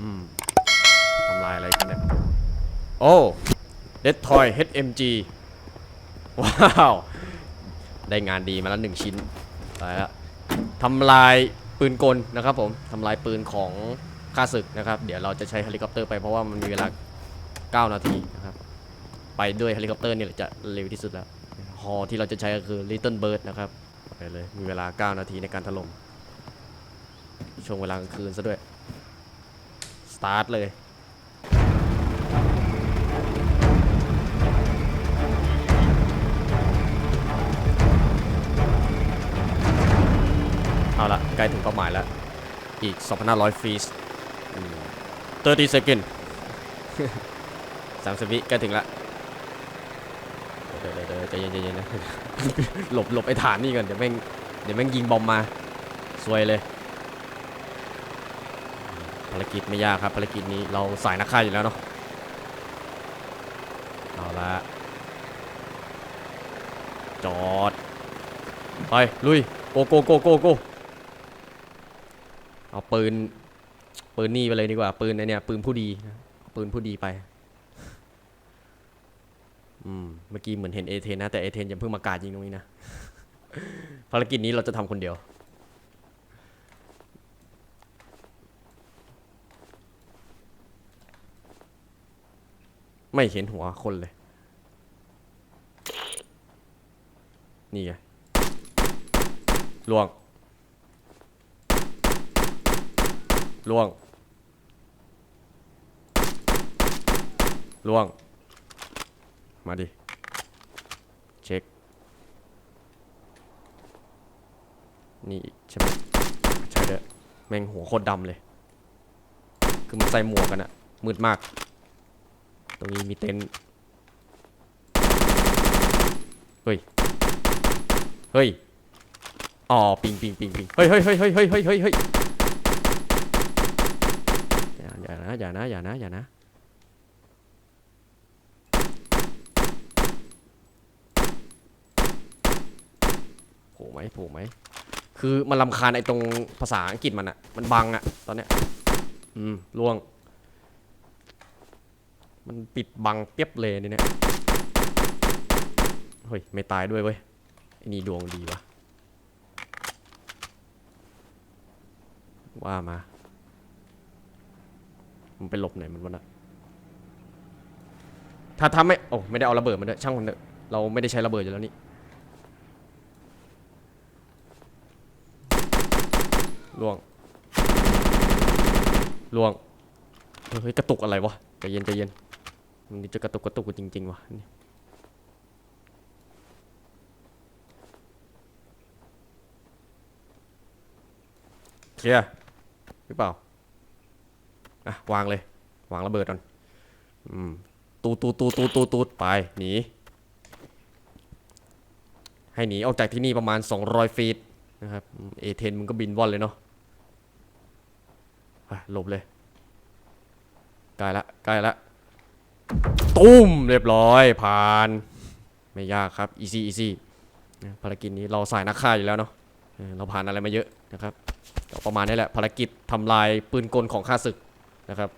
อืมทำลายอะไรกันเนี่ยโอ้เดดทอย HMG ว้าว ได้งานดีมาแล้วหนึ่งชิ้นไปแล้วทำลายปืนกลนะครับผมทำลายปืนของข้าศึกนะครับ เดี๋ยวเราจะใช้เฮลิคอปเตอร์ไปเพราะว่ามันมีเวลา 9 นาทีนะครับ ไปด้วยเฮลิคอปเตอร์นี่แหละจะเร็วที่สุดแล้ว ฮอที่เราจะใช้ก็คือ Little Bird นะครับ ไปเลย มีเวลา 9 นาทีในการถล่มช่วงเวลากลางคืนซะด้วย ตาร์ทเลย เอาละใกล้ถึงเป้าหมายแล้ว อีก 2,500ฟรีสอืม30 second 30วิใกล้ถึงละเดี๋ยวเดี๋ยวใจเย็นใจเย็นนะหลบหลบไอ้ฐานนี่ก่อนเดี๋ยวแม่งเดี๋ยวแม่งยิงบอมมา สวยเลยารกิจไม่ยากครับภารกิจนี้เราสายนักฆ่าอยู่แล้วเนาะเอาละจอดไปลุยโกโกโกโกโกเอาปืนปืนนี่ไปเลยดีกว่า ปืนไอเนี่ยปืนผู้ดีนะปืนผู้ดีไปอืมเมื่อกี้เหมือนเห็นเอเทนนะแต่เอเทนยังเพิ่งมากาดยิงตรงนี้นะภารกิจนี้เราจะทำคนเดียว ไม่เห็นหัวคนเลย นี่ไงล่วงล่วงล่วง มาดิ เช็ค นี่ใช่ไหมใช่เด้อแม่งหัวโคตรดำเลย คือมันใส่หมวกกันอะมืดมาก ตรงนี้มีเต็นท์เฮ้ย เฮ้ย อ๋อ ปิงปิงปิงปิงเฮ้ยเฮ้ยเฮ้ยเฮ้ยเฮ้ยเฮ้ยเฮ้ยอย่านะอย่านะอย่านะอย่านะผูกไหมผูกไหม คือมันลำคาญไอ้ตรงภาษาอังกฤษมันอะมันบังอะตอนเนี้ย อืมล่วง มันปิดบังเปียบเลยเนี่ยเฮ้ย ไม่ตายด้วยเว้ยไอ้นี่ดวงดีวะว่ามา มันไปหลบไหนมันวะนะถ้าทำไม่ โอ้ ไม่ได้เอาระเบิดมาด้วย ช่างมันเถอะ เราไม่ได้ใช้ระเบิดอยู่แล้วนี่ล่วงล่วง เฮ้ย กระตุกอะไรวะ ใจเย็นใจเย็น มันจะกระตุกกระตุกจริงๆว่ะเคลียร์หรือเปล่า อะ วางเลย วางระเบิดก่อนอืมตูตูตูตูตูตูดไป หนี ให้หนีออกจากที่นี่ประมาณ 200 ฟีตนะครับ เอเทนมึงก็บินว่อนเลยเนาะไปหลบเลยใกล้ละใกล้ละ ตุ้มเรียบร้อยผ่าน ไม่ยากครับอีซีอีซีภารกิจนี้เราสายนักฆ่าอยู่แล้วเนาะเราผ่านอะไรมาเยอะนะครับประมาณนี้แหละภารกิจทำลายปืนกลของข้าศึกนะครับ